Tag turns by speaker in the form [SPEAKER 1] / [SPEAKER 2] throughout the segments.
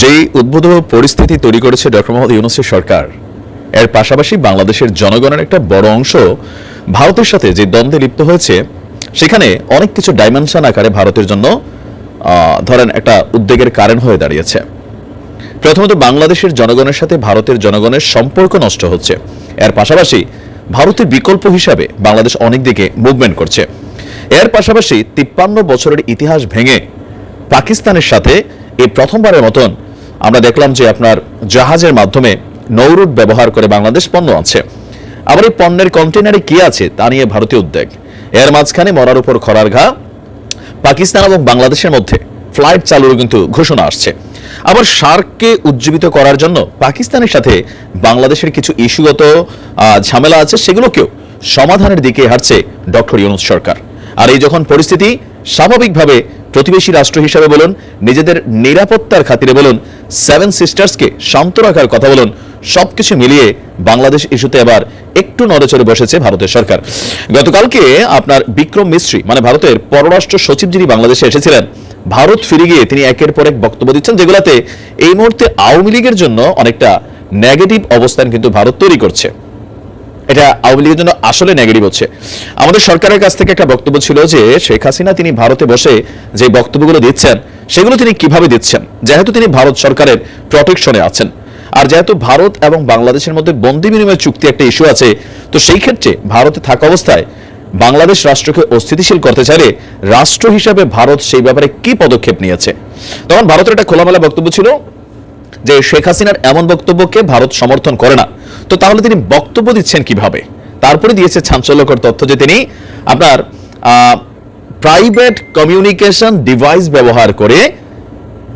[SPEAKER 1] যেই উদ্ভূত পরিস্থিতি তৈরি করেছে ডক্টর মোহাম্মদ ইউনুসের সরকার, এর পাশাপাশি বাংলাদেশের জনগণের একটা বড় অংশ ভারতের সাথে যে দ্বন্দ্বে লিপ্ত হয়েছে, সেখানে অনেক কিছু ডাইমেনশন আকারে ভারতের জন্য ধরেন একটা উদ্বেগের কারণ হয়ে দাঁড়িয়েছে। প্রথমত বাংলাদেশের জনগণের সাথে ভারতের জনগণের সম্পর্ক নষ্ট হচ্ছে। এর পাশাপাশি ভারতের বিকল্প হিসাবে বাংলাদেশ অনেক দিকে মুভমেন্ট করছে। এর পাশাপাশি তিপ্পান্ন বছরের ইতিহাস ভেঙে পাকিস্তানের সাথে এই প্রথমবারের মতন আমরা দেখলাম যে আপনার জাহাজের মাধ্যমে নৌরুট ব্যবহার করে বাংলাদেশ পণ্য আছে আবার এই পণ্যের কন্টেনারে কি আছে তা নিয়ে ভারতীয় উদ্বেগ। এর মাঝখানে মরার উপর খরার ঘা, পাকিস্তান এবং বাংলাদেশের মধ্যে ফ্লাইট চালুর কিন্তু ঘোষণা আসছে। আবার সার্ককে উজ্জীবিত করার জন্য পাকিস্তানের সাথে বাংলাদেশের কিছু ইস্যুগত ঝামেলা আছে, সেগুলোকেও সমাধানের দিকে হাঁটছে ডক্টর ইউনুস সরকার। আর এই যখন পরিস্থিতি স্বাভাবিকভাবে প্রতিবেশী রাষ্ট্র হিসাবে বলুন, নিজেদের নিরাপত্তার খাতিরে বলুন সেভেন সিস্টার্সকে শান্ত রাখার কথা বলুন, সবকিছু মিলিয়ে বাংলাদেশ ইস্যুতে আবার একটু নড়েচড়ে বসেছে ভারতের সরকার। গতকালকে আপনার বিক্রম মিস্ত্রি মানে ভারতের পররাষ্ট্র সচিব যিনি বাংলাদেশে এসেছিলেন, ভারত ফিরে গিয়ে তিনি একের পর এক বক্তব্য দিচ্ছেন যেগুলাতে এই মুহূর্তে আওয়ামী লীগের জন্য অনেকটা নেগেটিভ অবস্থান কিন্তু ভারত তৈরি করছে। এটা আওয়ামী লীগের জন্য আসলে নেগেটিভ হচ্ছে। আমাদের সরকারের কাছ থেকে একটা বক্তব্য ছিল যে, শেখ হাসিনা তিনি ভারতে বসে যে বক্তব্যগুলো দিচ্ছেন, সেগুলো তিনি কীভাবে দিচ্ছেন? যেহেতু তিনি ভারত সরকারের প্রটেকশনে আছেন। আর যেহেতু ভারত এবং বাংলাদেশের মধ্যে বন্দি বিনিময় চুক্তি একটা ইস্যু আছে, তো সেই ক্ষেত্রে ভারতে থাকা অবস্থায় বাংলাদেশ রাষ্ট্রকে অস্থিতিশীল করতে চাইলে রাষ্ট্র হিসাবে ভারত সেই ব্যাপারে কি পদক্ষেপ নিয়েছে? তখন ভারতের একটা খোলামেলা বক্তব্য ছিল যে শেখ হাসিনার এমন বক্তব্যকে ভারত সমর্থন করে না। তো তাহলে তিনি বক্তব্য দিচ্ছেন কীভাবে? তারপরে দিয়েছে চাঞ্চল্যকর তথ্য যে তিনি আপনার প্রাইভেট কমিউনিকেশন ডিভাইস ব্যবহার করে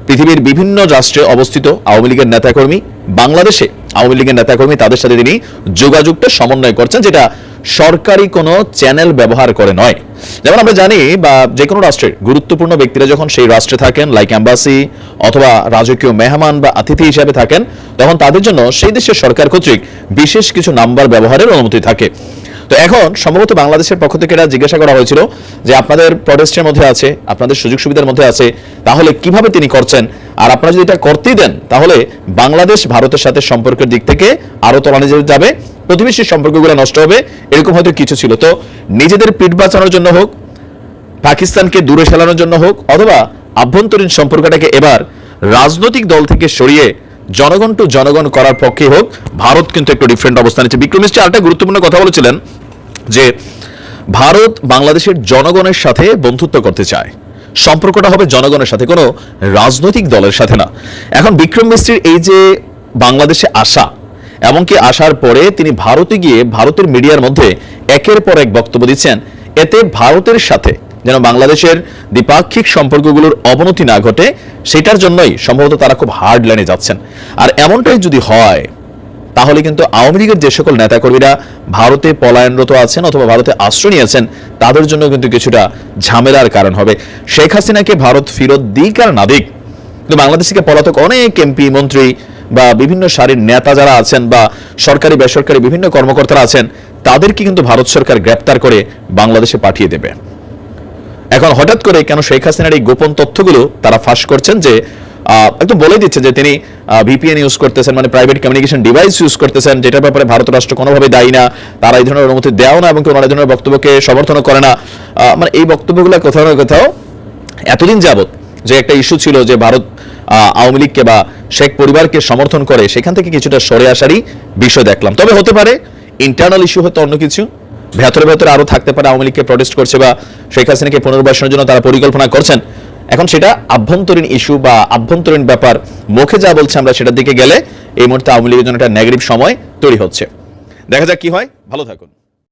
[SPEAKER 1] পৃথিবীর বিভিন্ন রাষ্ট্রে অবস্থিত আওয়ামী লীগের নেতাকর্মী, বাংলাদেশে আওয়ামী লীগের নেতাকর্মী তাদের সাথে তিনি যোগাযোগটা সমন্বয় করছেন, যেটা সরকারি কোনো চ্যানেল ব্যবহার করে নয়। যেমন আমরা জানি বা যে কোনো রাষ্ট্রের গুরুত্বপূর্ণ ব্যক্তিরা যখন সেই রাষ্ট্রে থাকেন লাইক অ্যাম্বাসি অথবা রাজকীয় মেহমান বা অতিথি হিসাবে থাকেন, তখন তাদের জন্য সেই দেশের সরকার কর্তৃক বিশেষ কিছু নাম্বার ব্যবহারের অনুমতি থাকে। তো এখন সম্ভবত বাংলাদেশের পক্ষ থেকে এটা জিজ্ঞাসা করা হয়েছিল যে আপনাদের প্রটেস্টের মধ্যে আছে, আপনাদের সুযোগ সুবিধার মধ্যে আছে, তাহলে কীভাবে তিনি করছেন? আর আপনারা যদি এটা করতেই দেন, তাহলে বাংলাদেশ ভারতের সাথে সম্পর্কের দিক থেকে আরও তলানি যাবে। প্রতিবেশী সম্পর্কগুলো নষ্ট হবে, এরকম হয়তো কিছু ছিল। তো নিজেদের পিঠ বাঁচানোর জন্য হোক, পাকিস্তানকে দূরে ফেলানোর জন্য হোক, অথবা আভ্যন্তরীণ সম্পর্কটাকে এবার রাজনৈতিক দল থেকে সরিয়ে জনগণ টু জনগণ করার পক্ষে হোক, ভারত কিন্তু একটু ডিফারেন্ট অবস্থান নিচ্ছে। বিক্রম মিস্ত্রি আরেকটা গুরুত্বপূর্ণ কথা বলেছিলেন যে ভারত বাংলাদেশের জনগণের সাথে বন্ধুত্ব করতে চায়। সম্পর্কটা হবে জনগণের সাথে, কোনো রাজনৈতিক দলের সাথে না। এখন বিক্রম মিস্ত্রির এই যে বাংলাদেশে আসা এমনকি আসার পরে তিনি ভারতে গিয়ে ভারতের মিডিয়ার মধ্যে একের পর এক বক্তব্য দিচ্ছেন। এতে ভারতের সাথে যেন বাংলাদেশের দ্বিপাক্ষিক সম্পর্কগুলোর অবনতি না ঘটে, সেটার জন্যই সম্ভবত তারা খুব হার্ড লাইনে যাচ্ছেন। আর এমনটাই যদি হয়, তাহলে কিন্তু আওয়ামী লীগের যে সকল নেতাকর্মীরা ভারতে পলায়নরত আছেন অথবা ভারতে আশ্রয় নিয়েছেন, তাদের জন্য কিন্তু কিছুটা ঝামেলার কারণ হবে। শেখ হাসিনাকে ভারত ফেরত দিক আর না দিক, কিন্তু বাংলাদেশকে পলাতক অনেক এমপি, মন্ত্রী বা বিভিন্ন সারির নেতা যারা আছেন বা সরকারি, বেসরকারি বিভিন্ন কর্মকর্তারা আছেন, তাদেরকে কিন্তু ভারত সরকার গ্রেপ্তার করে বাংলাদেশে পাঠিয়ে দেবে। এখন হঠাৎ করে কেন শেখ হাসিনার এই গোপন তথ্যগুলো তারা ফাঁস করছেন যে একদম বলে দিচ্ছে যে তিনি ভিপিএন ইউজ করতেছেন মানে প্রাইভেট কমিউনিকেশন ডিভাইস ইউজ করতেছেন, যেটার ব্যাপারে ভারত রাষ্ট্র কোনোভাবে দায়ী না, তারা এই ধরনের অনুমতি দেওয়া না এবং কেউ ধরনের বক্তব্যকে সমর্থন করে না। মানে এই বক্তব্যগুলো কোথাও না কোথাও এতদিন যাবত যে একটা ইস্যু ছিল যে ভারত আওয়ামী লীগকে বা শেখ পরিবারকে সমর্থন করে, সেখান থেকে কিছুটা সরে আসারই বিষয় দেখলাম। তবে হতে পারে ইন্টারনাল ইস্যু হয়তো অন্য কিছু। ভেতরে ভেতরে আরও থাকতে পারে আওয়ামী লীগকে প্রটেস্ট করছে বা শেখ হাসিনাকে পুনর্বাসনের জন্য তারা পরিকল্পনা করছেন। এখন সেটা আভ্যন্তরীণ ইস্যু বা আভ্যন্তরীণ ব্যাপার, মুখে যা বলছে আমরা সেটার দিকে গেলে এই মুহূর্তে আওয়ামী লীগের জন্য একটা নেগেটিভ সময় তৈরি হচ্ছে। দেখা যাক কি হয়। ভালো থাকুন।